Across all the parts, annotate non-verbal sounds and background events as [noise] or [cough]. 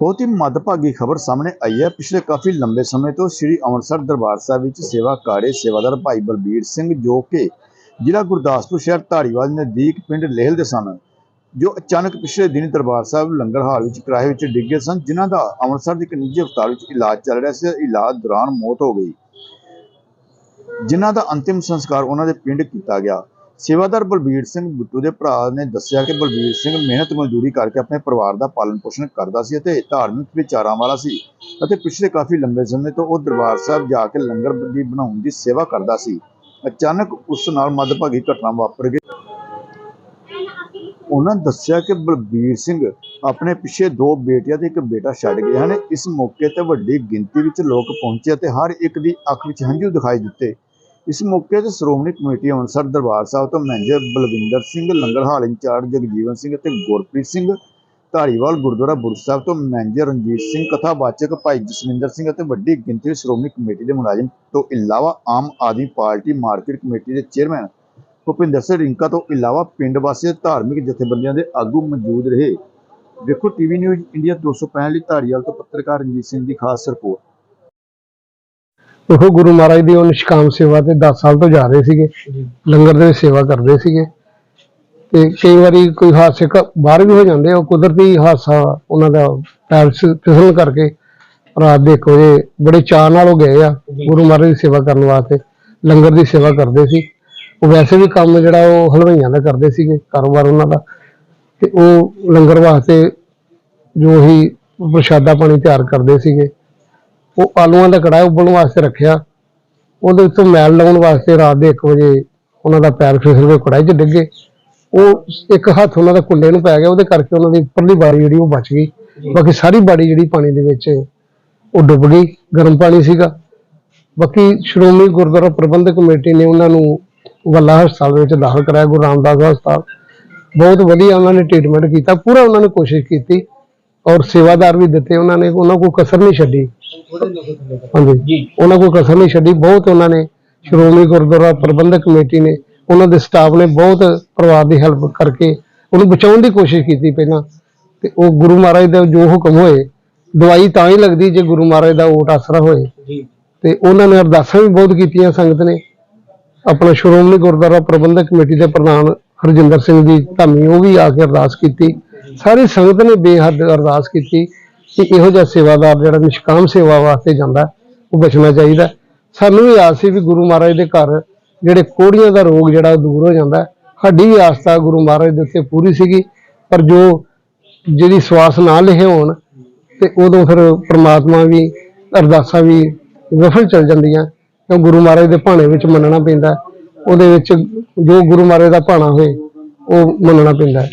ਬਹੁਤ ਹੀ ਮੰਦਭਾਗੀ ਖਬਰ ਸਾਹਮਣੇ ਆਈ ਹੈ। ਪਿਛਲੇ ਕਾਫੀ ਲੰਬੇ ਸਮੇਂ ਤੋਂ ਸ੍ਰੀ ਅੰਮ੍ਰਿਤਸਰ ਦਰਬਾਰ ਸਾਹਿਬ ਵਿੱਚ ਸੇਵਾ ਕਰ ਰਹੇ ਸੇਵਾਦਾਰ ਭਾਈ ਬਲਬੀਰ ਸਿੰਘ ਜੋ ਕਿ ਜ਼ਿਲ੍ਹਾ ਗੁਰਦਾਸਪੁਰ ਸ਼ਹਿਰ ਧਾਰੀਵਾਲ ਨਜ਼ਦੀਕ ਪਿੰਡ ਲੇਹਲ ਦੇ ਸਨ, ਜੋ ਅਚਾਨਕ ਪਿਛਲੇ ਦਿਨ ਦਰਬਾਰ ਸਾਹਿਬ ਲੰਗਰ ਹਾਲ ਵਿੱਚ ਕਿਰਾਏ ਵਿੱਚ ਡਿੱਗੇ ਸਨ, ਜਿਨ੍ਹਾਂ ਦਾ ਅੰਮ੍ਰਿਤਸਰ ਦੇ ਇੱਕ ਨਿੱਜੀ ਹਸਪਤਾਲ ਵਿੱਚ ਇਲਾਜ ਚੱਲ ਰਿਹਾ ਸੀ। ਇਲਾਜ ਦੌਰਾਨ ਮੌਤ ਹੋ ਗਈ, ਜਿਨ੍ਹਾਂ ਦਾ ਅੰਤਿਮ ਸੰਸਕਾਰ ਉਹਨਾਂ ਦੇ ਪਿੰਡ ਕੀਤਾ ਗਿਆ। ਸੇਵਾਦਾਰ ਬਲਬੀਰ ਸਿੰਘ ਬਿੱਟੂ ਦੇ ਭਰਾ ਨੇ ਦੱਸਿਆ ਕਿ ਬਲਬੀਰ ਸਿੰਘ ਮਿਹਨਤ ਮਜ਼ਦੂਰੀ ਕਰਕੇ ਆਪਣੇ ਪਰਿਵਾਰ ਦਾ ਪਾਲਣ ਪੋਸ਼ਣ ਕਰਦਾ ਸੀ ਅਤੇ ਧਾਰਮਿਕ ਵਿਚਾਰਾਂ ਵਾਲਾ ਸੀ ਅਤੇ ਪਿਛਲੇ ਕਾਫੀ ਲੰਬੇ ਸਮੇਂ ਤੋਂ ਉਹ ਦਰਬਾਰ ਸਾਹਿਬ ਜਾ ਕੇ ਲੰਗਰ ਦੀ ਬਣਾਉਣ ਦੀ ਸੇਵਾ ਕਰਦਾ ਸੀ। ਅਚਾਨਕ ਉਸ ਨਾਲ ਮੰਦਭਾਗੀ ਘਟਨਾ ਵਾਪਰ ਗਈ। ਉਹਨਾਂ ਦੱਸਿਆ ਕਿ ਬਲਬੀਰ ਸਿੰਘ ਆਪਣੇ ਪਿੱਛੇ ਦੋ ਬੇਟੀਆਂ ਤੇ ਇੱਕ ਬੇਟਾ ਛੱਡ ਗਏ ਹਨ। ਇਸ ਮੌਕੇ ਤੇ ਵੱਡੀ ਗਿਣਤੀ ਵਿੱਚ ਲੋਕ ਪਹੁੰਚੇ ਅਤੇ ਹਰ ਇੱਕ ਦੀ ਅੱਖ ਵਿੱਚ ਹੰਝੂ ਦਿਖਾਈ ਦਿੱਤੇ। ਇਸ ਮੌਕੇ ਤੇ ਸ਼੍ਰੋਮਣੀ ਕਮੇਟੀ ਅੰਮ੍ਰਿਤਸਰ ਦਰਬਾਰ ਸਾਹਿਬ ਤੋਂ manager Balwinder Singh, langar hall incharge Jagjivan Singh ਅਤੇ ਗੁਰਪ੍ਰੀਤ ਸਿੰਘ ਧਾਰੀਵਾਲ, ਗੁਰਦੁਆਰਾ ਬੁਰਜ ਸਾਹਿਬ ਤੋਂ ਮੈਨੇਜਰ ਰਣਜੀਤ ਸਿੰਘ, ਕਥਾਵਾਚਕ ਭਾਈ ਜਸਵਿੰਦਰ ਸਿੰਘ ਅਤੇ ਵੱਡੀ ਗਿਣਤੀ ਵਿੱਚ ਸ਼੍ਰੋਮਣੀ ਕਮੇਟੀ ਦੇ ਮੁਲਾਜ਼ਮ ਤੋਂ ਇਲਾਵਾ Aam Aadmi party market committee ਦੇ ਚੇਅਰਮੈਨ ਭੁਪਿੰਦਰ ਸਿੰਘ ਰਿੰਕਾ ਤੋਂ ਇਲਾਵਾ ਪਿੰਡ ਵਾਸੀ ਧਾਰਮਿਕ ਜਥੇਬੰਦੀਆਂ ਦੇ ਆਗੂ ਮੌਜੂਦ ਰਹੇ। ਵੇਖੋ ਟੀਵੀ ਨਿਊਜ਼ ਇੰਡੀਆ 265 ਲਈ ਧਾਰੀਵਾਲ ਤੋਂ ਪੱਤਰਕਾਰ ਰਣਜੀਤ ਸਿੰਘ ਦੀ ਖਾਸ ਰਿਪੋਰਟ। ਉਹ ਗੁਰੂ ਮਹਾਰਾਜ ਦੀ ਉਹ ਨਿਸ਼ਕਾਮ ਸੇਵਾ ਤੇ 10 ਸਾਲ ਤੋਂ ਜਾ ਰਹੇ ਸੀਗੇ। ਲੰਗਰ ਦੇ ਵਿੱਚ ਸੇਵਾ ਕਰਦੇ ਸੀਗੇ। ਤੇ ਕਈ ਵਾਰੀ ਕੋਈ ਹਾਦਸੇ ਬਾਹਰ ਵੀ ਹੋ ਜਾਂਦੇ ਆ ਉਹ ਕੁਦਰਤੀ ਹਾਦਸਾ ਉਹਨਾਂ ਦਾ ਪੈਰ ਫਿਸਲਣ ਕਰਕੇ ਰਾਤ ਦੇ 1 ਵਜੇ ਬੜੇ ਚਾਅ ਨਾਲ ਉਹ ਗਏ ਆ ਗੁਰੂ ਮਹਾਰਾਜ ਦੀ ਸੇਵਾ ਕਰਨ ਵਾਸਤੇ ਲੰਗਰ ਦੀ ਸੇਵਾ ਕਰਦੇ ਸੀ। ਉਹ ਵੈਸੇ ਵੀ ਕੰਮ ਜਿਹੜਾ ਉਹ ਹਲਵਾਈਆਂ ਦਾ ਕਰਦੇ ਸੀਗੇ ਕਾਰੋਬਾਰ ਉਹਨਾਂ ਦਾ। ਤੇ ਉਹ ਲੰਗਰ ਵਾਸਤੇ ਜੋ ਹੀ ਪ੍ਰਸ਼ਾਦਾ ਪਾਣੀ ਤਿਆਰ ਕਰਦੇ ਸੀਗੇ। ਉਹ ਆਲੂਆਂ ਦਾ ਕੜਾਹ ਉਬਲਣ ਵਾਸਤੇ ਰੱਖਿਆ। ਉਹਦੇ ਉੱਤੋਂ ਮੈਲ ਲਾਉਣ ਵਾਸਤੇ ਰਾਤ ਦੇ 1 ਵਜੇ ਉਹਨਾਂ ਦਾ ਪੈਰ ਫਿਸਲ ਕੇ ਕੜਾਹੀ 'ਚ ਡਿੱਗੇ ਉਹ ਇੱਕ ਹੱਥ ਉਹਨਾਂ ਦਾ ਕੁੰਡੇ ਨੂੰ ਪੈ ਗਿਆ ਉਹਦੇ ਕਰਕੇ ਉਹਨਾਂ ਦੀ ਉੱਪਰਲੀ ਬਾਰੀ ਜਿਹੜੀ ਉਹ ਬਚ ਗਈ। ਬਾਕੀ ਸਾਰੀ ਬਾੜੀ ਜਿਹੜੀ ਪਾਣੀ ਦੇ ਵਿੱਚ ਉਹ ਡੁੱਬ ਗਈ ਗਰਮ ਪਾਣੀ ਸੀਗਾ। ਬਾਕੀ ਸ਼੍ਰੋਮਣੀ ਗੁਰਦੁਆਰਾ ਪ੍ਰਬੰਧਕ ਕਮੇਟੀ ਨੇ ਉਹਨਾਂ ਨੂੰ ਵੱਲਾ ਹਸਪਤਾਲ ਵਿੱਚ ਦਾਖਲ ਕਰਾਇਆ ਗੁਰੂ ਰਾਮਦਾਸ ਹਸਪਤਾਲ। ਬਹੁਤ ਵਧੀਆ ਉਹਨਾਂ ਨੇ ਟ੍ਰੀਟਮੈਂਟ ਕੀਤਾ ਪੂਰਾ ਉਹਨਾਂ ਨੇ ਕੋਸ਼ਿਸ਼ ਕੀਤੀ। ਔਰ ਸੇਵਾਦਾਰ ਵੀ ਦਿੱਤੇ ਉਹਨਾਂ ਨੇ ਉਹਨਾਂ ਕੋਲ ਕਸਰ ਨਹੀਂ ਛੱਡੀ। ਹਾਂਜੀ। ਉਹਨਾਂ ਕੋਲ ਕਸਰ ਨਹੀਂ ਛੱਡੀ ਬਹੁਤ ਉਹਨਾਂ ਨੇ ਸ਼੍ਰੋਮਣੀ ਗੁਰਦੁਆਰਾ ਪ੍ਰਬੰਧਕ ਕਮੇਟੀ ਨੇ ਉਹਨਾਂ ਦੇ ਸਟਾਫ ਨੇ ਬਹੁਤ ਪਰਿਵਾਰ ਦੀ ਹੈਲਪ ਕਰਕੇ ਉਹਨੂੰ ਬਚਾਉਣ ਦੀ ਕੋਸ਼ਿਸ਼ ਕੀਤੀ ਪਹਿਲਾਂ। ਤੇ ਉਹ ਗੁਰੂ ਮਹਾਰਾਜ ਦਾ ਜੋ ਹੁਕਮ ਹੋਏ ਦਵਾਈ ਤਾਂ ਹੀ ਲੱਗਦੀ ਜੇ ਗੁਰੂ ਮਹਾਰਾਜ ਦਾ ਓਟ ਆਸਰਾ ਹੋਏ। ਤੇ ਉਹਨਾਂ ਨੇ ਅਰਦਾਸਾਂ ਵੀ ਬਹੁਤ ਕੀਤੀਆਂ ਸੰਗਤ ਨੇ। ਆਪਣਾ ਸ਼੍ਰੋਮਣੀ ਗੁਰਦੁਆਰਾ ਪ੍ਰਬੰਧਕ ਕਮੇਟੀ ਦੇ ਪ੍ਰਧਾਨ ਹਰਜਿੰਦਰ ਸਿੰਘ ਜੀ ਧਾਮੀ ਉਹ ਵੀ ਆ ਕੇ ਅਰਦਾਸ ਕੀਤੀ। ਸਾਰੀ ਸੰਗਤ ਨੇ ਬੇਹੱਦ ਅਰਦਾਸ ਕੀਤੀ ਕਿ ਇਹੋ ਜਿਹਾ ਸੇਵਾਦਾਰ ਜਿਹੜਾ ਨਿਸ਼ਕਾਮ ਸੇਵਾ ਵਾਸਤੇ ਜਾਂਦਾ, ਉਹ ਬਚਣਾ ਚਾਹੀਦਾ। ਸਾਨੂੰ ਵੀ ਆਸ ਸੀ ਵੀ ਗੁਰੂ ਮਹਾਰਾਜ ਦੇ ਘਰ ਜਿਹੜੇ ਕੋੜੀਆਂ ਦਾ ਰੋਗ ਜਿਹੜਾ ਉਹ ਦੂਰ ਹੋ ਜਾਂਦਾ। ਸਾਡੀ ਵੀ ਆਸਤਾ ਗੁਰੂ ਮਹਾਰਾਜ ਦੇ ਉੱਤੇ ਪੂਰੀ ਸੀਗੀ, ਪਰ ਜੋ ਜਿਹੜੀ ਸਵਾਸ ਨਾ ਲਿਖੇ ਹੋਣ ਤੇ ਉਦੋਂ ਫਿਰ ਪ੍ਰਮਾਤਮਾ ਵੀ, ਅਰਦਾਸਾਂ ਵੀ ਵਿਫਲ ਚਲ ਜਾਂਦੀਆਂ। ਕਿਉਂ ਗੁਰੂ ਮਹਾਰਾਜ ਦੇ ਭਾਣੇ ਵਿੱਚ ਮੰਨਣਾ ਪੈਂਦਾ। ਉਹਦੇ ਵਿੱਚ ਜੋ ਗੁਰੂ ਮਹਾਰਾਜ ਦਾ ਭਾਣਾ ਹੋਏ, ਉਹ ਮੰਨਣਾ ਪੈਂਦਾ।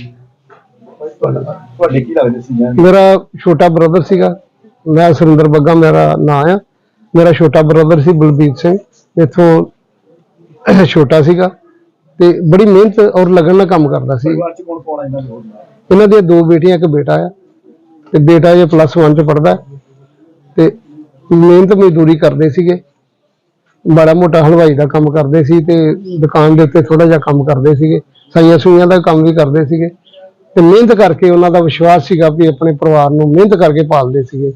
ਹੈ। ਤੁਹਾਡੇ ਕੀ ਲੱਗਦੇ ਸੀ ਜੀ ਮੇਰਾ ਛੋਟਾ ਬ੍ਰਦਰ ਸੀਗਾ। ਮੈਂ ਸੁਰਿੰਦਰ ਬੱਗਾ ਮੇਰਾ ਨਾਂ ਆ। ਮੇਰਾ ਛੋਟਾ ਬ੍ਰਦਰ ਸੀ ਬਲਬੀਰ ਸਿੰਘ। ਇਥੋਂ [coughs] ਛੋਟਾ ਸੀਗਾ। ਤੇ ਬੜੀ ਮਿਹਨਤ ਔਰ ਲਗਨ ਨਾਲ ਕੰਮ ਕਰਦਾ ਸੀ। ਪਰਿਵਾਰ ਚ ਕੌਣ ਕੌਣ ਆ ਇਹਨਾਂ ਦੇ ਹੋਰ ਇਹਨਾਂ ਦੀਆਂ ਦੋ ਬੇਟੀਆਂ ਇੱਕ ਬੇਟਾ ਆ। ਤੇ ਬੇਟਾ ਜੇ ਪਲੱਸ 1 ਚ ਪੜਦਾ ਤੇ ਮਿਹਨਤ ਮਜ਼ਦੂਰੀ ਕਰਦੇ ਸੀਗੇ। ਬੜਾ ਮੋਟਾ ਹਲਵਾਈ ਦਾ ਕੰਮ ਕਰਦੇ ਸੀ ਤੇ ਦੁਕਾਨ ਦੇ ਉੱਤੇ ਥੋੜਾ ਜਿਹਾ ਕੰਮ ਕਰਦੇ ਸੀਗੇ। ਸਾਈਆਂ ਸੂਈਆਂ ਦਾ ਕੰਮ ਵੀ ਕਰਦੇ ਸੀਗੇ। ਤੇ ਮਿਹਨਤ ਕਰਕੇ ਉਹਨਾਂ ਦਾ ਵਿਸ਼ਵਾਸ ਸੀਗਾ ਵੀ ਆਪਣੇ ਪਰਿਵਾਰ ਨੂੰ ਮਿਹਨਤ ਕਰਕੇ ਪਾਲਦੇ ਸੀਗੇ।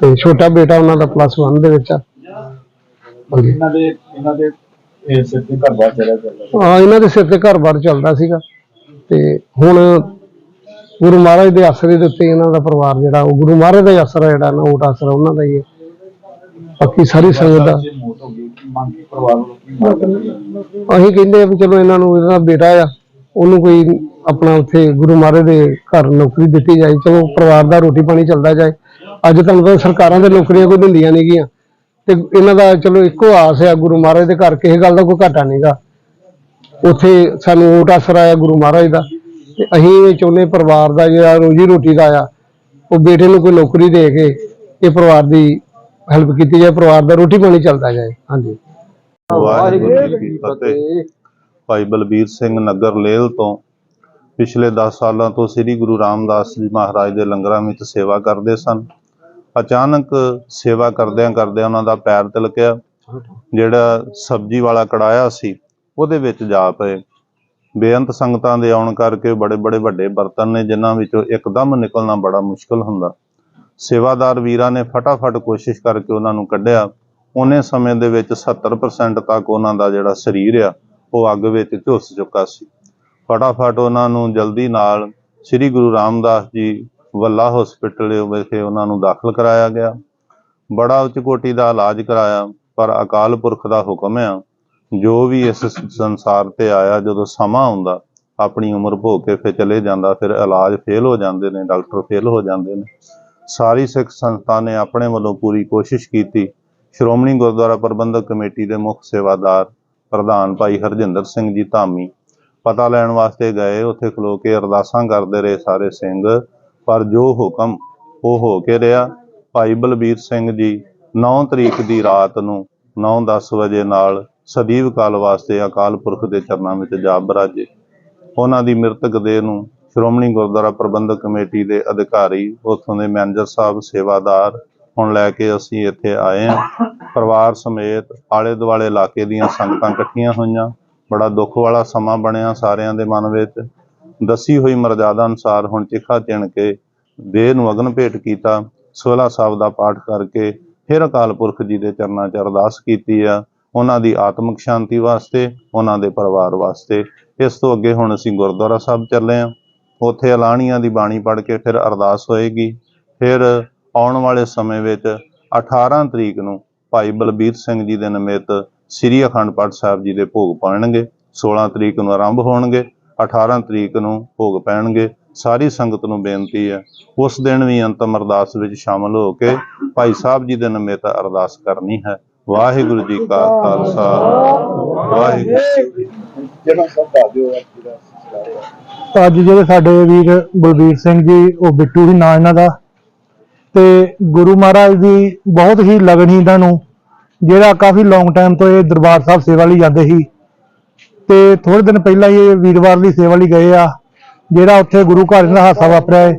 ਤੇ ਛੋਟਾ ਬੇਟਾ ਉਹਨਾਂ ਦਾ ਪਲੱਸ 1 ਦੇ ਵਿੱਚ ਆ। ਹਾਂਜੀ। ਇਹਨਾਂ ਦੇ ਇਹਨਾਂ ਦੇ ਇਹ ਸਿਰ ਤੇ ਘਰ ਬਾਹਰ ਚੜਿਆ ਚੱਲਦਾ ਹਾਂ ਇਹਨਾਂ ਦੇ ਸਿਰ ਤੇ ਘਰ-ਬਾਰ ਚੱਲਦਾ ਸੀਗਾ। ਤੇ ਹੁਣ ਗੁਰੂ ਮਹਾਰਾਜ ਦੇ ਆਸਰੇ ਦੇ ਉੱਤੇ ਇਹਨਾਂ ਦਾ ਪਰਿਵਾਰ ਜਿਹੜਾ ਉਹ ਗੁਰੂ ਮਹਾਰਾਜ ਦਾ ਹੀ ਆਸਰਾ ਜਿਹੜਾ ਨਾ ਓਟ ਆਸਰਾ ਉਹਨਾਂ ਦਾ ਹੀ ਹੈ। ਬਾਕੀ ਸਾਰੀ ਸੰਗਤ ਦਾ ਮੌਤ ਹੋ ਗਈ ਮੰਗ ਪਰਿਵਾਰ ਕੀ? ਅਸੀਂ ਕਹਿੰਦੇ ਆ ਵੀ ਚਲੋ ਇਹਨਾਂ ਨੂੰ ਇਹਦਾ ਬੇਟਾ ਆ ਉਹਨੂੰ ਕੋਈ ਆਪਣਾ ਉੱਥੇ ਗੁਰੂ ਮਹਾਰਾਜ ਦੇ ਘਰ ਨੌਕਰੀ ਦਿੱਤੀ ਜਾਏ, ਚਲੋ ਪਰਿਵਾਰ ਦਾ ਰੋਟੀ ਪਾਣੀ ਚੱਲਦਾ ਜਾਏ। ਅੱਜ ਤੁਹਾਨੂੰ ਪਤਾ ਸਰਕਾਰਾਂ ਦੇ ਨੌਕਰੀਆਂ ਕੋਈ ਦਿੰਦੀਆਂ ਨਹੀਂ ਤੇ ਇਹਨਾਂ ਦਾ ਚਲੋ ਇੱਕੋ ਆਸ ਆ ਗੁਰੂ ਮਹਾਰਾਜ ਦੇ ਘਰ, ਕਿਸੇ ਗੱਲ ਦਾ ਕੋਈ ਘਾਟਾ ਨਹੀਂਗਾ ਉੱਥੇ ਸਾਨੂੰ ਓਟ ਆਸਰਾ ਆ ਗੁਰੂ ਮਹਾਰਾਜ ਦਾ। ਤੇ ਅਸੀਂ ਇਹ ਚਾਹੁੰਦੇ ਪਰਿਵਾਰ ਦਾ ਜਿਹੜਾ ਰੋਜੀ ਰੋਟੀ ਦਾ ਆ, ਉਹ ਬੇਟੇ ਨੂੰ ਕੋਈ ਨੌਕਰੀ ਦੇ ਕੇ ਇਹ ਪਰਿਵਾਰ ਦੀ ਹੈਲਪ ਕੀਤੀ ਜਾਏ, ਪਰਿਵਾਰ ਦਾ ਰੋਟੀ ਪਾਣੀ ਚੱਲਦਾ ਜਾਏ। ਹਾਂਜੀ। ਵਾਹਿਗੁਰੂ ਜੀ ਕੀ ਫਤਿਹ। ਭਾਈ ਬਲਬੀਰ ਸਿੰਘ ਨਗਰ ਲੇਲ ਤੋਂ ਪਿਛਲੇ 10 ਸਾਲਾਂ ਤੋਂ ਸ੍ਰੀ ਗੁਰੂ ਰਾਮਦਾਸ ਜੀ ਮਹਾਰਾਜ ਦੇ ਲੰਗਰਾਂ ਵਿੱਚ ਸੇਵਾ ਕਰਦੇ ਸਨ। ਅਚਾਨਕ ਸੇਵਾ ਕਰਦਿਆਂ ਕਰਦਿਆਂ ਉਹਨਾਂ ਦਾ ਪੈਰ ਤਿਲਕਿਆ, ਜਿਹੜਾ ਸਬਜ਼ੀ ਵਾਲਾ ਕੜਾਇਆ ਸੀ, ਉਹਦੇ ਵਿੱਚ ਜਾ ਪਏ। ਬੇਅੰਤ ਸੰਗਤਾਂ ਦੇ ਆਉਣ ਕਰਕੇ ਬੜੇ ਬੜੇ ਵੱਡੇ ਬਰਤਨ ਨੇ, ਜਿਨ੍ਹਾਂ ਵਿੱਚੋਂ ਇੱਕਦਮ ਨਿਕਲਣਾ ਬੜਾ ਮੁਸ਼ਕਲ ਹੁੰਦਾ। ਸੇਵਾਦਾਰ ਵੀਰਾਂ ਨੇ ਫਟਾਫਟ ਕੋਸ਼ਿਸ਼ ਕਰਕੇ ਉਹਨਾਂ ਨੂੰ ਕੱਢਿਆ। ਉਹਨੇ ਸਮੇਂ ਦੇ ਵਿੱਚ 70% ਤੱਕ ਉਹਨਾਂ ਦਾ ਜਿਹੜਾ ਸਰੀਰ ਆ, ਉਹ ਅੱਗ ਵਿੱਚ ਝੁਲਸ ਚੁੱਕਾ ਸੀ। ਫਟਾਫਟ ਉਹਨਾਂ ਨੂੰ ਜਲਦੀ ਨਾਲ ਸ੍ਰੀ ਗੁਰੂ ਰਾਮਦਾਸ ਜੀ ਵੱਲਾ ਹਸਪੀਟਲ ਵਿਖੇ ਉਹਨਾਂ ਨੂੰ ਦਾਖਲ ਕਰਾਇਆ ਗਿਆ। ਬੜਾ ਉੱਚ ਕੋਟੀ ਦਾ ਇਲਾਜ ਕਰਾਇਆ, ਪਰ ਅਕਾਲ ਪੁਰਖ ਦਾ ਹੁਕਮ ਆ, ਜੋ ਵੀ ਇਸ ਸੰਸਾਰ ਤੇ ਆਇਆ, ਜਦੋਂ ਸਮਾਂ ਆਉਂਦਾ, ਆਪਣੀ ਉਮਰ ਭੋਗ ਕੇ ਫਿਰ ਚਲੇ ਜਾਂਦਾ, ਫਿਰ ਇਲਾਜ ਫੇਲ ਹੋ ਜਾਂਦੇ ਨੇ, ਡਾਕਟਰ ਫੇਲ ਹੋ ਜਾਂਦੇ ਨੇ। ਸਾਰੀ ਸਿੱਖ ਸੰਸਥਾ ਨੇ ਆਪਣੇ ਵੱਲੋਂ ਪੂਰੀ ਕੋਸ਼ਿਸ਼ ਕੀਤੀ। ਸ਼੍ਰੋਮਣੀ ਗੁਰਦੁਆਰਾ ਪ੍ਰਬੰਧਕ ਕਮੇਟੀ ਦੇ ਮੁੱਖ ਸੇਵਾਦਾਰ ਪ੍ਰਧਾਨ ਭਾਈ ਹਰਜਿੰਦਰ ਸਿੰਘ ਜੀ ਧਾਮੀ ਪਤਾ ਲੈਣ ਵਾਸਤੇ ਗਏ, ਉੱਥੇ ਖਲੋ ਕੇ ਅਰਦਾਸਾਂ ਕਰਦੇ ਰਹੇ ਸਾਰੇ ਸਿੰਘ। ਪਰ ਜੋ ਹੁਕਮ ਉਹ ਹੋ ਕੇ ਰਿਹਾ, ਭਾਈ ਬਲਬੀਰ ਸਿੰਘ ਜੀ 9 ਤਰੀਕ ਦੀ ਰਾਤ ਨੂੰ 9:10 ਵਜੇ ਨਾਲ ਸਦੀਵ ਕਾਲ ਵਾਸਤੇ ਅਕਾਲ ਪੁਰਖ ਦੇ ਚਰਨਾਂ ਵਿੱਚ ਜਾ ਬਰਾਜੇ। ਉਹਨਾਂ ਦੀ ਮ੍ਰਿਤਕ ਦੇਹ ਨੂੰ ਸ਼੍ਰੋਮਣੀ ਗੁਰਦੁਆਰਾ ਪ੍ਰਬੰਧਕ ਕਮੇਟੀ ਦੇ ਅਧਿਕਾਰੀ, ਉੱਥੋਂ ਦੇ ਮੈਨੇਜਰ ਸਾਹਿਬ, ਸੇਵਾਦਾਰ ਹੁਣ ਲੈ ਕੇ ਅਸੀਂ ਇੱਥੇ ਆਏ ਹਾਂ। ਪਰਿਵਾਰ ਸਮੇਤ ਆਲੇ ਦੁਆਲੇ ਇਲਾਕੇ ਦੀਆਂ ਸੰਗਤਾਂ ਇਕੱਠੀਆਂ ਹੋਈਆਂ। ਬੜਾ ਦੁੱਖ ਵਾਲਾ ਸਮਾਂ ਬਣਿਆ ਸਾਰਿਆਂ ਦੇ ਮਨ ਵਿੱਚ। ਦੱਸੀ ਹੋਈ ਮਰਜ਼ਾਦਾ ਅਨੁਸਾਰ ਹੁਣ ਚਿਖਾ ਚਿਣ ਕੇ ਦੇਹ ਨੂੰ ਅਗਨ ਭੇਟ ਕੀਤਾ। ਸੋਲਾ ਸਾਹਿਬ ਦਾ ਪਾਠ ਕਰਕੇ ਫਿਰ ਅਕਾਲ ਪੁਰਖ ਜੀ ਦੇ ਚਰਨਾਂ 'ਚ ਅਰਦਾਸ ਕੀਤੀ ਆ। ਉਹਨਾਂ ਦੀ ਆਤਮਿਕ ਸ਼ਾਂਤੀ ਵਾਸਤੇ, ਉਹਨਾਂ ਦੇ ਪਰਿਵਾਰ ਵਾਸਤੇ। ਇਸ ਤੋਂ ਅੱਗੇ ਹੁਣ ਅਸੀਂ ਗੁਰਦੁਆਰਾ ਸਾਹਿਬ ਚੱਲੇ ਆ। ਉੱਥੇ ਅਲਾਣੀਆਂ ਦੀ ਬਾਣੀ ਪੜ੍ਹ ਕੇ ਫਿਰ ਅਰਦਾਸ ਹੋਏਗੀ। ਫਿਰ ਆਉਣ ਵਾਲੇ ਸਮੇਂ ਵਿੱਚ 18 ਤਰੀਕ ਨੂੰ ਭਾਈ ਬਲਬੀਰ ਸਿੰਘ ਜੀ ਦੇ ਨਿਮਿਤ ਸ੍ਰੀ ਅਖੰਡ ਪਾਠ ਸਾਹਿਬ ਜੀ ਦੇ ਭੋਗ ਪਾਣਗੇ 16 ਤਰੀਕ ਨੂੰ ਆਰੰਭ ਹੋਣਗੇ 18 ਤਰੀਕ ਨੂੰ ਭੋਗ ਪੈਣਗੇ। ਸਾਰੀ ਸੰਗਤ ਨੂੰ ਬੇਨਤੀ ਹੈ ਉਸ ਦਿਨ ਵੀ ਅੰਤਮ ਅਰਦਾਸ ਵਿੱਚ ਸ਼ਾਮਲ ਹੋ ਕੇ ਭਾਈ ਸਾਹਿਬ ਜੀ ਦੇ ਨਿਮਿਤ ਅਰਦਾਸ ਕਰਨੀ ਹੈ। ਵਾਹਿਗੁਰੂ ਜੀ ਕਾ ਖਾਲਸਾ। ਵਾਹਿਗੁਰੂ। ਜਿਹੜਾ ਸਭ ਦਿਓ ਅੱਜ ਜਿਹੜੇ ਸਾਡੇ ਵੀਰ ਬਲਬੀਰ ਸਿੰਘ ਜੀ ਉਹ ਬਿੱਟੂ ਹੀ ਨਾਂ ਇਹਨਾਂ ਦਾ। ਤੇ ਗੁਰੂ ਮਹਾਰਾਜ ਦੀ ਬਹੁਤ ਹੀ ਲਗਨ ਸੀ ਇਹਨਾਂ ਨੂੰ। ਜਿਹੜਾ ਕਾਫੀ ਲੌਂਗ ਟਾਈਮ ਤੋਂ ਇਹ ਦਰਬਾਰ ਸਾਹਿਬ ਸੇਵਾ ਲਈ ਜਾਂਦੇ ਸੀ। ਤੇ ਥੋੜੇ ਦਿਨ ਪਹਿਲਾਂ ਹੀ ਇਹ ਵੀਰਵਾਰ ਲਈ ਸੇਵਾ ਲਈ ਗਏ ਆ। ਜਿਹੜਾ ਉੱਥੇ ਗੁਰੂ ਘਰ ਦਾ ਹਾਦਸਾ ਵਾਪਰਿਆ ਹੈ,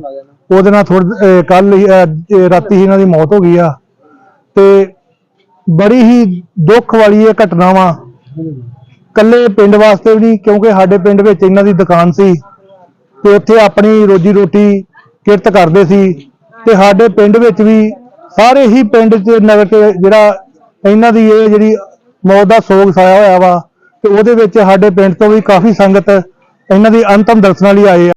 ਉਹਦੇ ਨਾਲ ਥੋੜੇ ਕੱਲ ਰਾਤੀ ਹੀ ਇਹਨਾਂ ਦੀ ਮੌਤ ਹੋ ਗਈ ਆ। ਤੇ ਬੜੀ ਹੀ ਦੁੱਖ ਵਾਲੀ ਇਹ ਘਟਨਾ ਵਾ ਕੱਲੇ ਪਿੰਡ ਵਾਸਤੇ ਵੀ ਨਹੀਂ, ਕਿਉਂਕਿ ਸਾਡੇ ਪਿੰਡ ਵਿੱਚ ਇਹਨਾਂ ਦੀ ਦੁਕਾਨ ਸੀ ਤੇ ਉੱਥੇ ਆਪਣੀ ਰੋਜੀ ਰੋਟੀ ਕਿਰਤ ਕਰਦੇ ਸੀ। ਤੇ ਸਾਡੇ ਪਿੰਡ ਵਿੱਚ ਵੀ ਸਾਰੇ ਹੀ ਪਿੰਡ 'ਚ ਨਗਰ 'ਚ ਜਿਹੜਾ ਇਹਨਾਂ ਦੀ ਇਹ ਜਿਹੜੀ ਮੌਤ ਦਾ ਸੋਗ ਸਾਇਆ ਹੋਇਆ ਵਾ ਤੇ ਉਹਦੇ ਵਿੱਚ ਸਾਡੇ ਪਿੰਡ ਤੋਂ ਵੀ ਕਾਫੀ ਸੰਗਤ ਇਹਨਾਂ ਦੀ ਅੰਤਮ ਦਰਸ਼ਨਾਂ ਲਈ ਆਏ ਆ।